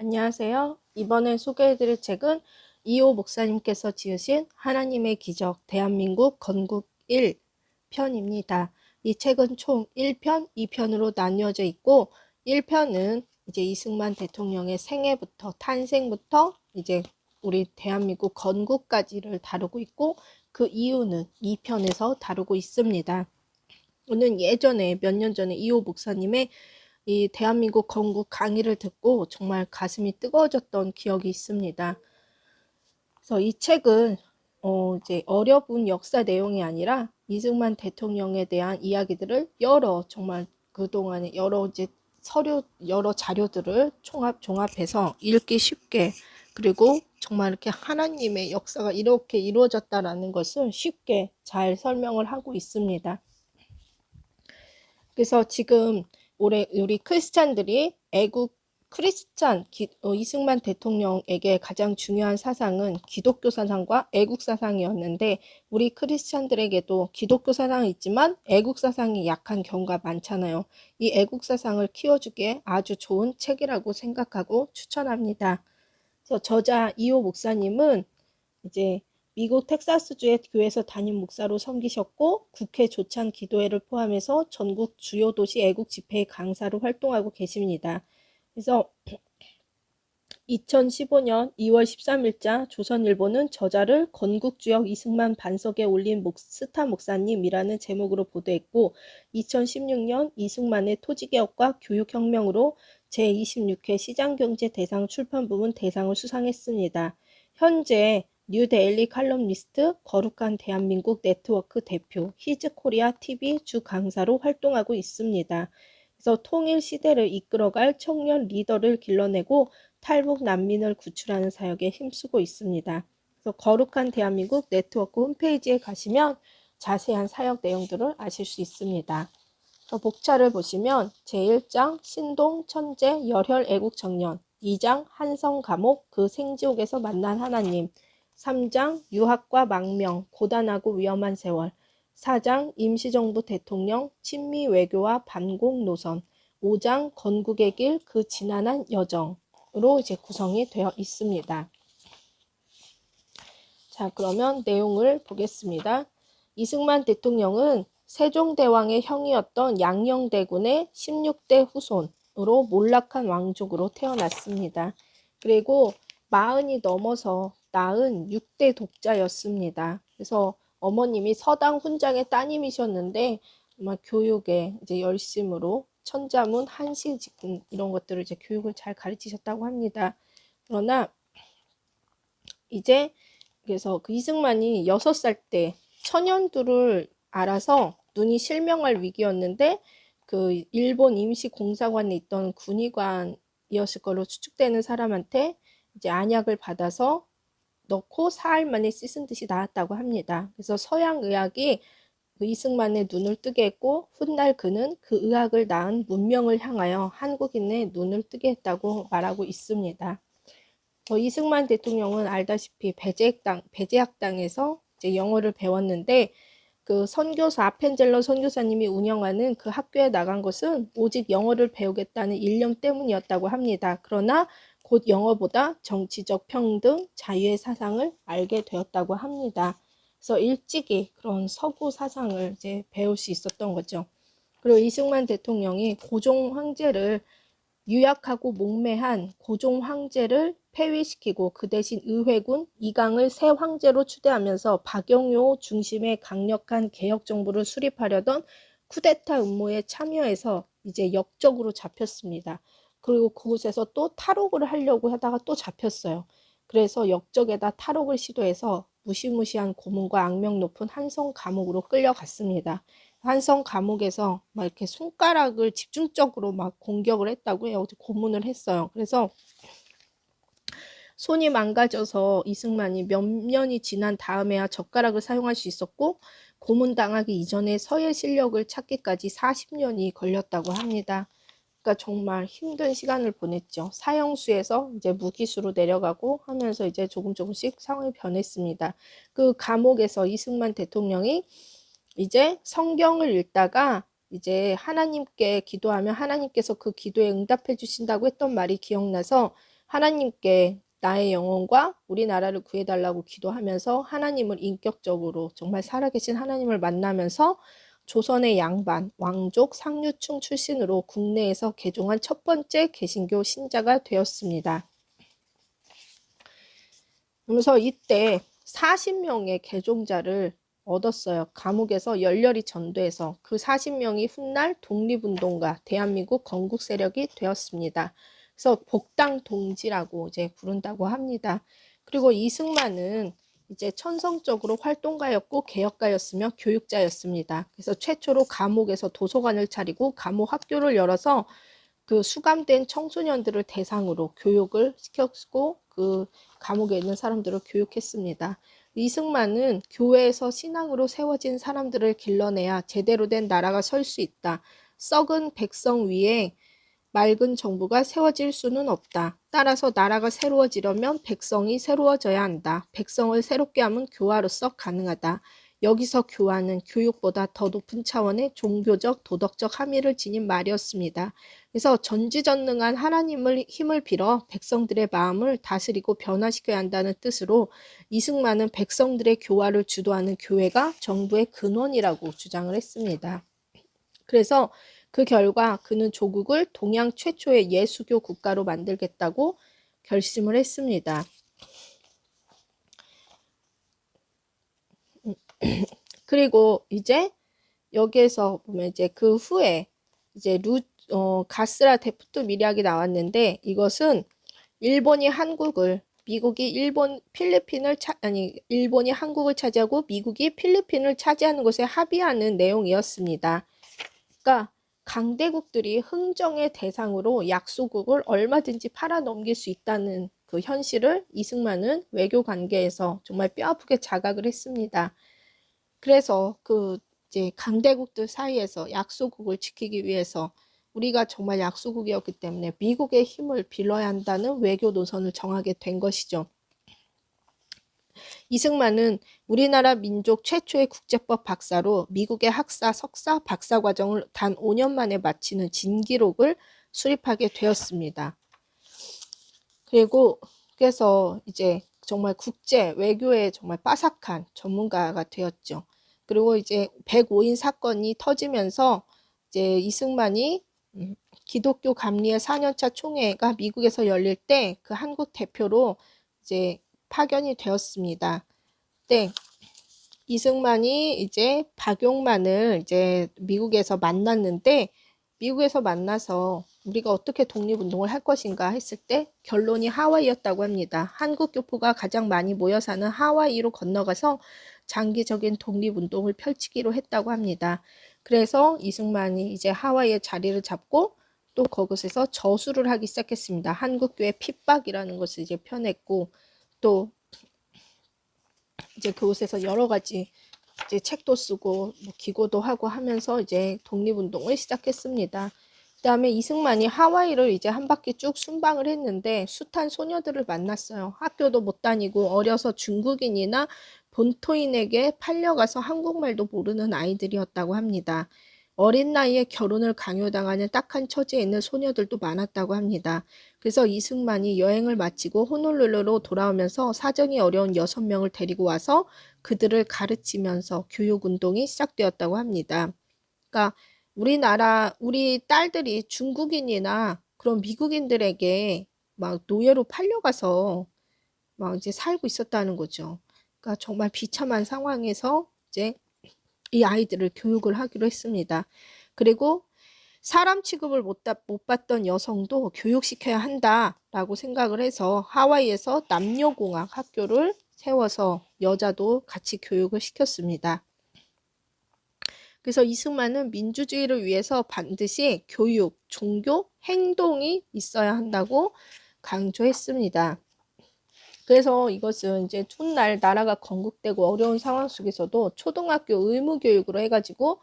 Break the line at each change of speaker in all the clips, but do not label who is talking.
안녕하세요. 이번에 소개해드릴 책은 이호 목사님께서 지으신 하나님의 기적 대한민국 건국 1 편입니다. 이 책은 총 1편, 2편으로 나뉘어져 있고 1편은 이제 이승만 대통령의 생애부터 탄생부터 이제 우리 대한민국 건국까지를 다루고 있고 그 이유는 2편에서 다루고 있습니다. 저는 예전에 몇 년 전에 이호 목사님의 이 대한민국 건국 강의를 듣고 정말 가슴이 뜨거워졌던 기억이 있습니다. 그래서 이 책은 어 이제 어려운 역사 내용이 아니라 이승만 대통령에 대한 이야기들을 여러 정말 그동안에 여러 이제 서류 여러 자료들을 총합 종합해서 읽기 쉽게 그리고 정말 이렇게 하나님의 역사가 이렇게 이루어졌다라는 것을 쉽게 잘 설명을 하고 있습니다. 그래서 지금 올해 우리 크리스찬들이 애국 크리스찬 기, 어, 이승만 대통령에게 가장 중요한 사상은 기독교 사상과 애국 사상이었는데 우리 크리스찬들에게도 기독교 사상이 있지만 애국 사상이 약한 경우가 많잖아요. 이 애국 사상을 키워주기에 아주 좋은 책이라고 생각하고 추천합니다. 저자 이호 목사님은 이제 미국 텍사스주의 교회에서 담임 목사로 섬기셨고 국회 조찬 기도회를 포함해서 전국 주요 도시 애국 집회의 강사로 활동하고 계십니다. 그래서 2015년 2월 13일자 조선일보는 저자를 건국주역 이승만 반석에 올린 목, 스타 목사님이라는 제목으로 보도했고 2016년 이승만의 토지개혁과 교육혁명으로 제26회 시장경제 대상 출판 부문 대상을 수상했습니다. 현재 뉴데일리 칼럼니스트 거룩한 대한민국 네트워크 대표 히즈코리아 TV 주 강사로 활동하고 있습니다. 그래서 통일 시대를 이끌어갈 청년 리더를 길러내고 탈북 난민을 구출하는 사역에 힘쓰고 있습니다. 그래서 거룩한 대한민국 네트워크 홈페이지에 가시면 자세한 사역 내용들을 아실 수 있습니다. 복차를 보시면 제1장 신동 천재 열혈 애국 청년 2장 한성 감옥 그 생지옥에서 만난 하나님 3장 유학과 망명, 고단하고 위험한 세월 4장 임시정부 대통령 친미 외교와 반공 노선 5장 건국의 길 그 지난한 여정으로 이제 구성이 되어 있습니다. 자, 그러면 내용을 보겠습니다. 이승만 대통령은 세종대왕의 형이었던 양녕대군의 16대 후손으로 몰락한 왕족으로 태어났습니다. 그리고 마흔이 넘어서 낳은 6대 독자였습니다. 그래서 어머님이 서당 훈장의 따님이셨는데 아마 교육에 이제 열심으로 천자문, 한시 직분 이런 것들을 이제 교육을 잘 가르치셨다고 합니다. 그러나 이제 그래서 그 이승만이 6살 때 천연두를 알아서 눈이 실명할 위기였는데 그 일본 임시 공사관에 있던 군의관이었을 걸로 추측되는 사람한테 이제 안약을 받아서 넣고 사흘 만에 씻은 듯이 나았다고 합니다. 그래서 서양 의학이 그 이승만의 눈을 뜨게 했고 훗날 그는 그 의학을 낳은 문명을 향하여 한국인의 눈을 뜨게 했다고 말하고 있습니다. 어, 이승만 대통령은 알다시피 배제학당, 배제학당에서 이제 영어를 배웠는데 그 선교사 아펜젤러 선교사님이 운영하는 그 학교에 나간 것은 오직 영어를 배우겠다는 일념 때문이었다고 합니다. 그러나 곧 영어보다 정치적 평등, 자유의 사상을 알게 되었다고 합니다. 그래서 일찍이 그런 서구 사상을 이제 배울 수 있었던 거죠. 그리고 이승만 대통령이 고종 황제를 유약하고 목매한 고종 황제를 폐위시키고 그 대신 의회군 이강을 새 황제로 추대하면서 박영효 중심의 강력한 개혁 정부를 수립하려던 쿠데타 음모에 참여해서 이제 역적으로 잡혔습니다. 그리고 그곳에서 또 탈옥을 하려고 하다가 또 잡혔어요. 그래서 역적에다 탈옥을 시도해서 무시무시한 고문과 악명 높은 한성 감옥으로 끌려갔습니다. 한성 감옥에서 막 이렇게 손가락을 집중적으로 막 공격을 했다고 해요. 고문을 했어요. 그래서 손이 망가져서 이승만이 몇 년이 지난 다음에야 젓가락을 사용할 수 있었고 고문당하기 이전에 서예 실력을 찾기까지 40년이 걸렸다고 합니다. 그러니까 정말 힘든 시간을 보냈죠. 사형수에서 이제 무기수로 내려가고 하면서 이제 조금 조금씩 상황이 변했습니다. 그 감옥에서 이승만 대통령이 이제 성경을 읽다가 이제 하나님께 기도하면 하나님께서 그 기도에 응답해 주신다고 했던 말이 기억나서 하나님께 나의 영혼과 우리나라를 구해달라고 기도하면서 하나님을 인격적으로 정말 살아계신 하나님을 만나면서 조선의 양반, 왕족, 상류층 출신으로 국내에서 개종한 첫 번째 개신교 신자가 되었습니다. 그래서 이때 40명의 개종자를 얻었어요. 감옥에서 열렬히 전도해서 그 40명이 훗날 독립운동가, 대한민국 건국 세력이 되었습니다. 그래서 복당 동지라고 이제 부른다고 합니다. 그리고 이승만은 이제 천성적으로 활동가였고 개혁가였으며 교육자였습니다. 그래서 최초로 감옥에서 도서관을 차리고 감옥 학교를 열어서 그 수감된 청소년들을 대상으로 교육을 시켰고 그 감옥에 있는 사람들을 교육했습니다. 이승만은 교회에서 신앙으로 세워진 사람들을 길러내야 제대로 된 나라가 설 수 있다. 썩은 백성 위에 맑은 정부가 세워질 수는 없다. 따라서 나라가 새로워지려면 백성이 새로워져야 한다. 백성을 새롭게 하면 교화로서 가능하다. 여기서 교화는 교육보다 더 높은 차원의 종교적, 도덕적 함의를 지닌 말이었습니다. 그래서 전지전능한 하나님을 힘을 빌어 백성들의 마음을 다스리고 변화시켜야 한다는 뜻으로 이승만은 백성들의 교화를 주도하는 교회가 정부의 근원이라고 주장을 했습니다. 그래서 그 결과 그는 조국을 동양 최초의 예수교 국가로 만들겠다고 결심을 했습니다. 그리고 이제 여기에서 보면 이제 그 후에 이제 루, 어, 가스라 데프트 미략이 나왔는데 이것은 일본이 한국을 미국이 일본 필리핀을 차, 아니 일본이 한국을 차지하고 미국이 필리핀을 차지하는 것에 합의하는 내용이었습니다. 그러니까 강대국들이 흥정의 대상으로 약소국을 얼마든지 팔아넘길 수 있다는 그 현실을 이승만은 외교 관계에서 정말 뼈아프게 자각을 했습니다. 그래서 그 이제 강대국들 사이에서 약소국을 지키기 위해서 우리가 정말 약소국이었기 때문에 미국의 힘을 빌어야 한다는 외교 노선을 정하게 된 것이죠. 이승만은 우리나라 민족 최초의 국제법 박사로 미국의 학사, 석사, 박사 과정을 단 5년 만에 마치는 진기록을 수립하게 되었습니다. 그리고 그래서 이제 정말 국제 외교에 정말 빠삭한 전문가가 되었죠. 그리고 이제 105인 사건이 터지면서 이제 이승만이 음, 기독교 감리의 4년차 총회가 미국에서 열릴 때 그 한국 대표로 이제 파견이 되었습니다. 네. 이승만이 이제 박용만을 이제 미국에서 만났는데 미국에서 만나서 우리가 어떻게 독립운동을 할 것인가 했을 때 결론이 하와이였다고 합니다. 한국 교포가 가장 많이 모여 사는 하와이로 건너가서 장기적인 독립운동을 펼치기로 했다고 합니다. 그래서 이승만이 이제 하와이에 자리를 잡고 또 거기서 저수를 하기 시작했습니다. 한국교회 핍박이라는 것을 이제 펴냈고 또 이제 그곳에서 여러 가지 이제 책도 쓰고 뭐 기고도 하고 하면서 이제 독립운동을 시작했습니다. 그 다음에 이승만이 하와이를 이제 한 바퀴 쭉 순방을 했는데 숱한 소녀들을 만났어요. 학교도 못 다니고 어려서 중국인이나 본토인에게 팔려가서 한국말도 모르는 아이들이었다고 합니다. 어린 나이에 결혼을 강요당하는 딱한 처지에 있는 소녀들도 많았다고 합니다. 그래서 이승만이 여행을 마치고 호놀룰루로 돌아오면서 사정이 어려운 여섯 명을 데리고 와서 그들을 가르치면서 교육운동이 시작되었다고 합니다. 그러니까 우리나라, 우리 딸들이 중국인이나 그런 미국인들에게 막 노예로 팔려가서 막 이제 살고 있었다는 거죠. 그러니까 정말 비참한 상황에서 이제 이 아이들을 교육을 하기로 했습니다. 그리고 사람 취급을 못, 못 받던 여성도 교육시켜야 한다라고 생각을 해서 하와이에서 남녀공학 학교를 세워서 여자도 같이 교육을 시켰습니다. 그래서 이승만은 민주주의를 위해서 반드시 교육, 종교, 행동이 있어야 한다고 강조했습니다. 그래서 이것은 이제 훗날 나라가 건국되고 어려운 상황 속에서도 초등학교 의무 교육으로 해가지고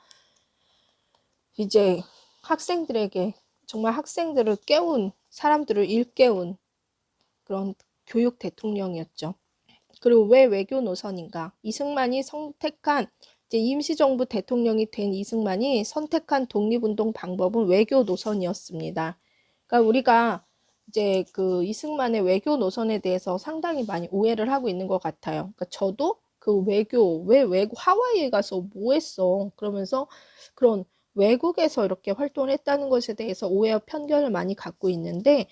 이제 학생들에게 정말 학생들을 깨운 사람들을 일깨운 그런 교육 대통령이었죠. 그리고 왜 외교 노선인가? 이승만이 선택한 이제 임시정부 대통령이 된 이승만이 선택한 독립운동 방법은 외교 노선이었습니다. 그러니까 우리가 이제 그 이승만의 외교 노선에 대해서 상당히 많이 오해를 하고 있는 것 같아요. 그러니까 저도 그 외교 왜 외국 하와이에 가서 뭐 했어? 그러면서 그런 외국에서 이렇게 활동을 했다는 것에 대해서 오해와 편견을 많이 갖고 있는데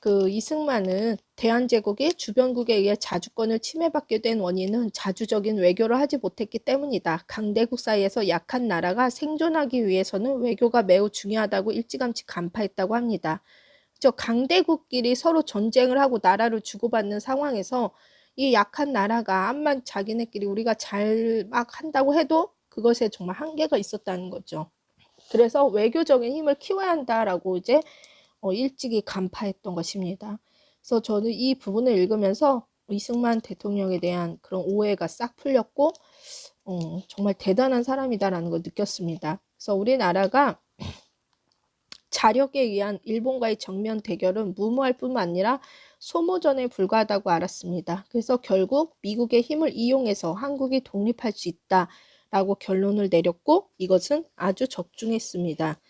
그 이승만은 대한제국이 주변국에 의해 자주권을 침해받게 된 원인은 자주적인 외교를 하지 못했기 때문이다. 강대국 사이에서 약한 나라가 생존하기 위해서는 외교가 매우 중요하다고 일찌감치 간파했다고 합니다. 저 강대국끼리 서로 전쟁을 하고 나라를 주고받는 상황에서 이 약한 나라가 암만 자기네끼리 우리가 잘 막 한다고 해도 그것에 정말 한계가 있었다는 거죠. 그래서 외교적인 힘을 키워야 한다라고 이제 어, 일찍이 간파했던 것입니다. 그래서 저는 이 부분을 읽으면서 이승만 대통령에 대한 그런 오해가 싹 풀렸고 어, 정말 대단한 사람이다라는 걸 느꼈습니다. 그래서 우리나라가 자력에 의한 일본과의 정면 대결은 무모할 뿐만 아니라 소모전에 불과하다고 알았습니다. 그래서 결국 미국의 힘을 이용해서 한국이 독립할 수 있다 라고 결론을 내렸고 이것은 아주 적중했습니다.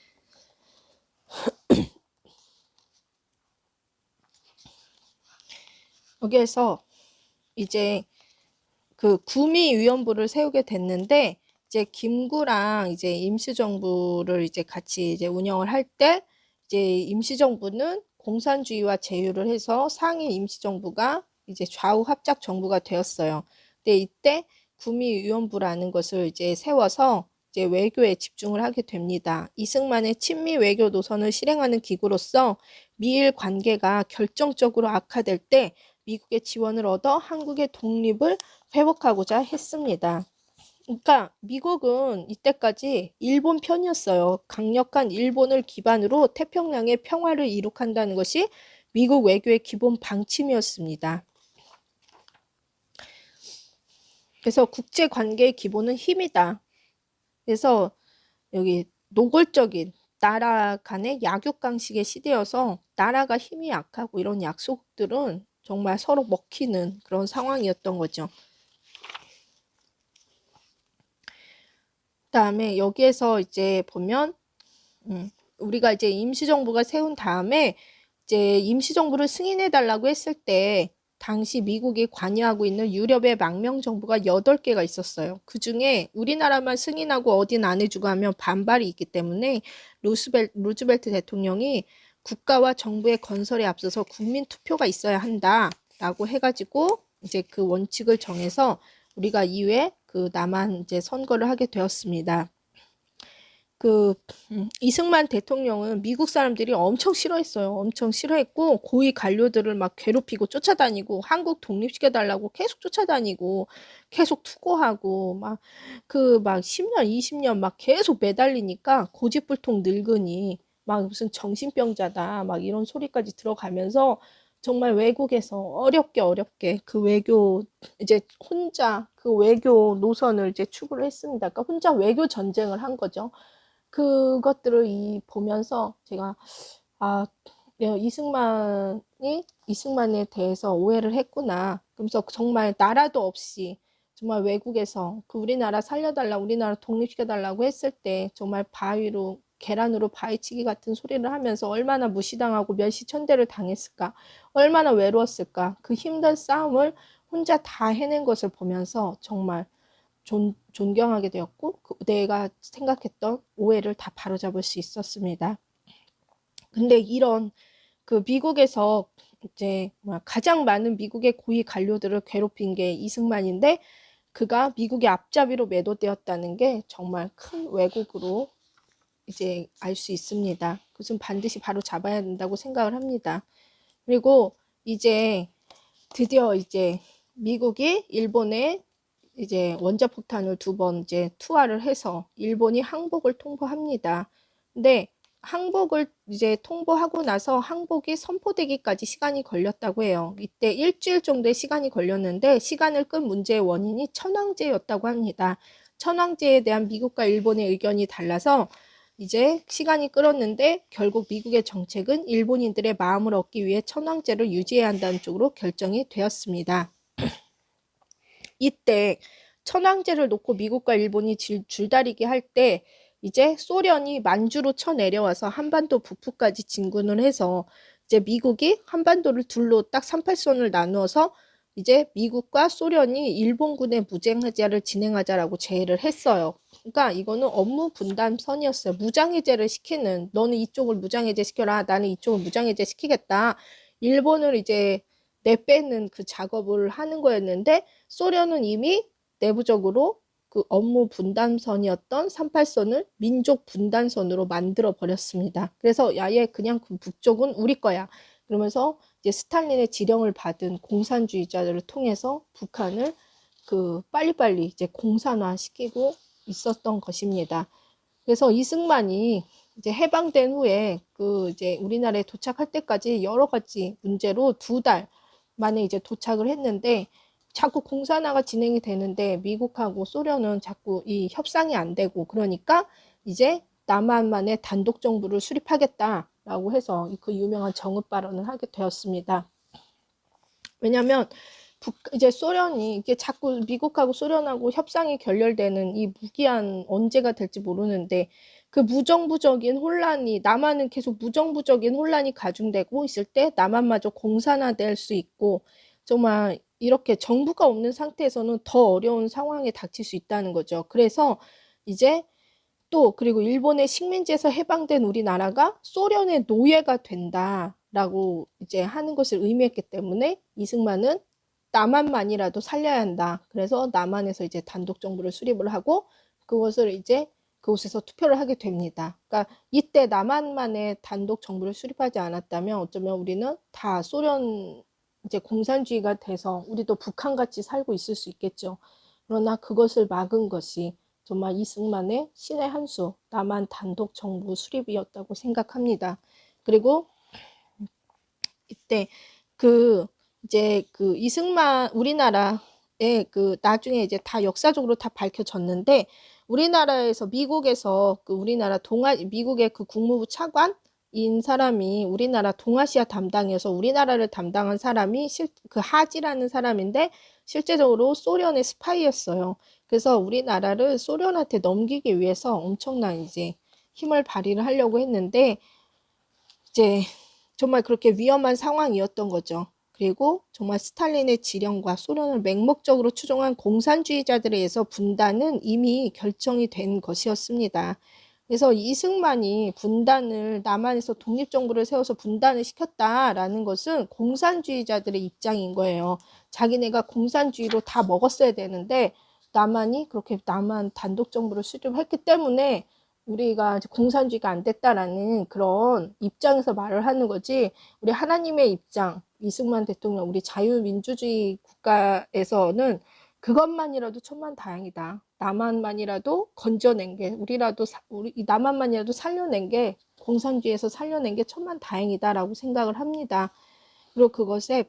여기에서 이제 그 구미위원부를 세우게 됐는데 이제 김구랑 이제 임시정부를 이제 같이 이제 운영을 할 때 이제 임시정부는 공산주의와 제휴를 해서 상임 임시정부가 이제 좌우 합작 정부가 되었어요. 근데 이때 구미위원부라는 것을 이제 세워서 이제 외교에 집중을 하게 됩니다. 이승만의 친미 외교 노선을 실행하는 기구로서 미일 관계가 결정적으로 악화될 때 미국의 지원을 얻어 한국의 독립을 회복하고자 했습니다. 그러니까 미국은 이때까지 일본 편이었어요. 강력한 일본을 기반으로 태평양의 평화를 이룩한다는 것이 미국 외교의 기본 방침이었습니다. 그래서 국제 관계의 기본은 힘이다. 그래서 여기 노골적인 나라 간의 약육강식의 시대여서 나라가 힘이 약하고 이런 약속들은 정말 서로 먹히는 그런 상황이었던 거죠. 다음에 여기에서 이제 보면 음, 우리가 이제 임시정부가 세운 다음에 이제 임시정부를 승인해 달라고 했을 때 당시 미국이 관여하고 있는 유럽의 망명 정부가 8개가 있었어요. 그 중에 우리나라만 승인하고 어딘 안 해주고 하면 반발이 있기 때문에 루스벨, 루즈벨트 대통령이 국가와 정부의 건설에 앞서서 국민 투표가 있어야 한다라고 해가지고 이제 그 원칙을 정해서 우리가 이후에 그 남한 이제 선거를 하게 되었습니다. 그 음, 이승만 대통령은 미국 사람들이 엄청 싫어했어요. 엄청 싫어했고 고위 관료들을 막 괴롭히고 쫓아다니고 한국 독립시켜 달라고 계속 쫓아다니고 계속 투고하고 막 그 막 10년, 20년 막 계속 매달리니까 고집불통 늙으니 막 무슨 정신병자다 막 이런 소리까지 들어가면서 정말 외국에서 어렵게 어렵게 그 외교 이제 혼자 그 외교 노선을 이제 추구를 했습니다. 그러니까 혼자 외교 전쟁을 한 거죠. 그것들을 이 보면서 제가 아 이승만이 이승만에 대해서 오해를 했구나. 그러면서 정말 나라도 없이 정말 외국에서 그 우리나라 살려달라, 우리나라 독립시켜달라고 했을 때 정말 바위로 계란으로 바위치기 같은 소리를 하면서 얼마나 무시당하고 멸시천대를 당했을까, 얼마나 외로웠을까, 그 힘든 싸움을 혼자 다 해낸 것을 보면서 정말 존, 존경하게 되었고, 그 내가 생각했던 오해를 다 바로잡을 수 있었습니다. 근데 이런 그 미국에서 이제 가장 많은 미국의 고위 관료들을 괴롭힌 게 이승만인데 그가 미국의 앞잡이로 매도되었다는 게 정말 큰 왜곡으로 이제 알 수 있습니다. 그것은 반드시 바로 잡아야 된다고 생각을 합니다. 그리고 이제 드디어 이제 미국이 일본에 이제 원자폭탄을 두번 이제 투하를 해서 일본이 항복을 통보합니다. 근데 항복을 이제 통보하고 나서 항복이 선포되기까지 시간이 걸렸다고 해요. 이때 일주일 정도의 시간이 걸렸는데 시간을 끈 문제의 원인이 천황제였다고 합니다. 천황제에 대한 미국과 일본의 의견이 달라서 이제 시간이 끌었는데 결국 미국의 정책은 일본인들의 마음을 얻기 위해 천황제를 유지해야 한다는 쪽으로 결정이 되었습니다. 이때 천황제를 놓고 미국과 일본이 줄다리기 할 때 이제 소련이 만주로 쳐 내려와서 한반도 북부까지 진군을 해서 이제 미국이 한반도를 둘로 딱 38선을 나누어서 이제 미국과 소련이 일본군의 무장해제를 진행하자라고 제의를 했어요. 그러니까 이거는 업무 분담선이었어요. 무장해제를 시키는 너는 이쪽을 무장해제 시켜라. 나는 이쪽을 무장해제 시키겠다. 일본을 이제 내빼는 그 작업을 하는 거였는데 소련은 이미 내부적으로 그 업무 분담선이었던 38선을 민족 분단선으로 만들어 버렸습니다. 그래서 아예 그냥 그 북쪽은 우리 거야. 그러면서 이제 스탈린의 지령을 받은 공산주의자들을 통해서 북한을 그 빨리빨리 이제 공산화 시키고 있었던 것입니다. 그래서 이승만이 이제 해방된 후에 그 이제 우리나라에 도착할 때까지 여러 가지 문제로 두 달 만에 이제 도착을 했는데 자꾸 공산화가 진행이 되는데 미국하고 소련은 자꾸 이 협상이 안 되고 그러니까 이제 남한만의 단독 정부를 수립하겠다라고 해서 그 유명한 정읍 발언을 하게 되었습니다. 왜냐하면 북, 이제 소련이 이게 자꾸 미국하고 소련하고 협상이 결렬되는 이 무기한 언제가 될지 모르는데 그 무정부적인 혼란이 남한은 계속 무정부적인 혼란이 가중되고 있을 때 남한마저 공산화될 수 있고 정말 이렇게 정부가 없는 상태에서는 더 어려운 상황에 닥칠 수 있다는 거죠. 그래서 이제 또 그리고 일본의 식민지에서 해방된 우리나라가 소련의 노예가 된다라고 이제 하는 것을 의미했기 때문에 이승만은 남한만이라도 살려야 한다. 그래서 남한에서 이제 단독 정부를 수립을 하고 그것을 이제 그곳에서 투표를 하게 됩니다. 그러니까 이때 남한만의 단독 정부를 수립하지 않았다면 어쩌면 우리는 다 소련 이제 공산주의가 돼서 우리도 북한 같이 살고 있을 수 있겠죠. 그러나 그것을 막은 것이 정말 이승만의 신의 한 수, 남한 단독 정부 수립이었다고 생각합니다. 그리고 이때 그 이제 그 이승만 우리나라의 그 나중에 이제 다 역사적으로 다 밝혀졌는데 우리나라에서 미국에서 그 우리나라 동아 미국의 그 국무부 차관 인 사람이 우리나라 동아시아 담당이어서 우리나라를 담당한 사람이 실, 그 하지라는 사람인데 실제적으로 소련의 스파이였어요. 그래서 우리나라를 소련한테 넘기기 위해서 엄청난 이제 힘을 발휘를 하려고 했는데 이제 정말 그렇게 위험한 상황이었던 거죠. 그리고 정말 스탈린의 지령과 소련을 맹목적으로 추종한 공산주의자들에 의해서 분단은 이미 결정이 된 것이었습니다. 그래서 이승만이 분단을 남한에서 독립정부를 세워서 분단을 시켰다라는 것은 공산주의자들의 입장인 거예요. 자기네가 공산주의로 다 먹었어야 되는데 남한이 그렇게 남한 단독정부를 수립했기 때문에 우리가 공산주의가 안 됐다라는 그런 입장에서 말을 하는 거지 우리 하나님의 입장 이승만 대통령 우리 자유민주주의 국가에서는 그것만이라도 천만 다행이다. 남한만이라도 건져낸 게 우리라도 사, 우리 남한만이라도 살려낸 게 공산주의에서 살려낸 게 천만 다행이다라고 생각을 합니다. 그리고 그것에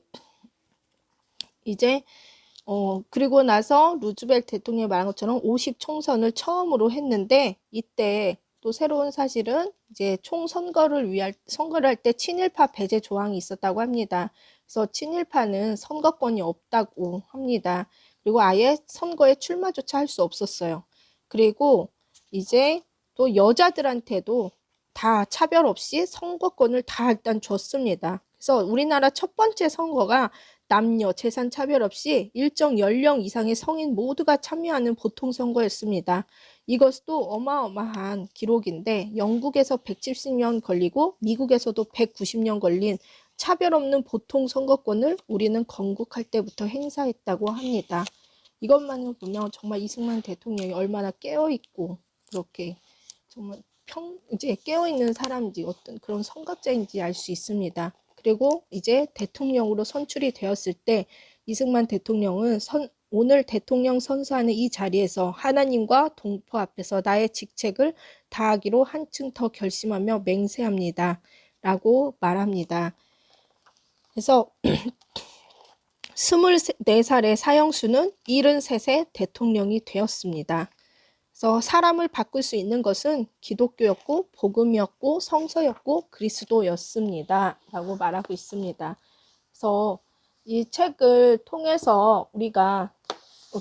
이제 어 그리고 나서 루즈벨트 대통령이 말한 것처럼 50 총선을 처음으로 했는데 이때 또 새로운 사실은 이제 총선거를 위할 선거를 할 때 친일파 배제 조항이 있었다고 합니다. 그래서 친일파는 선거권이 없다고 합니다. 그리고 아예 선거에 출마조차 할 수 없었어요. 그리고 이제 또 여자들한테도 다 차별 없이 선거권을 다 일단 줬습니다. 그래서 우리나라 첫 번째 선거가 남녀 재산 차별 없이 일정 연령 이상의 성인 모두가 참여하는 보통 선거였습니다. 이것도 어마어마한 기록인데 영국에서 170년 걸리고 미국에서도 190년 걸린 차별 없는 보통 선거권을 우리는 건국할 때부터 행사했다고 합니다. 이것만을 보면 정말 이승만 대통령이 얼마나 깨어있고 그렇게 정말 평 이제 깨어있는 사람인지 어떤 그런 성각자인지 알 수 있습니다. 그리고 이제 대통령으로 선출이 되었을 때 이승만 대통령은 선, 오늘 대통령 선서하는 이 자리에서 하나님과 동포 앞에서 나의 직책을 다하기로 한층 더 결심하며 맹세합니다. 라고 말합니다. 그래서 24살의 사형수는 73세 대통령이 되었습니다. 그래서 사람을 바꿀 수 있는 것은 기독교였고 복음이었고 성서였고 그리스도였습니다. 라고 말하고 있습니다. 그래서 이 책을 통해서 우리가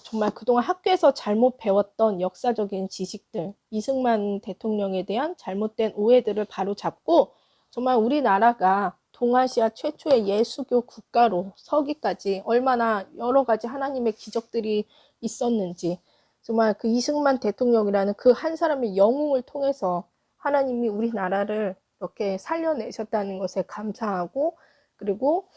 정말 그동안 학교에서 잘못 배웠던 역사적인 지식들, 이승만 대통령에 대한 잘못된 오해들을 바로 잡고 정말 우리나라가 동아시아 최초의 예수교 국가로 서기까지 얼마나 여러 가지 하나님의 기적들이 있었는지 정말 그 이승만 대통령이라는 그 한 사람의 영웅을 통해서 하나님이 우리나라를 이렇게 살려내셨다는 것에 감사하고 그리고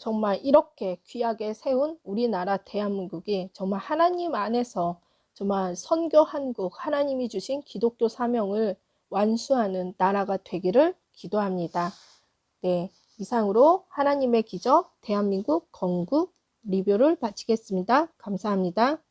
정말 이렇게 귀하게 세운 우리나라 대한민국이 정말 하나님 안에서 정말 선교 한국 하나님이 주신 기독교 사명을 완수하는 나라가 되기를 기도합니다. 네, 이상으로 하나님의 기적 대한민국 건국 리뷰를 마치겠습니다. 감사합니다.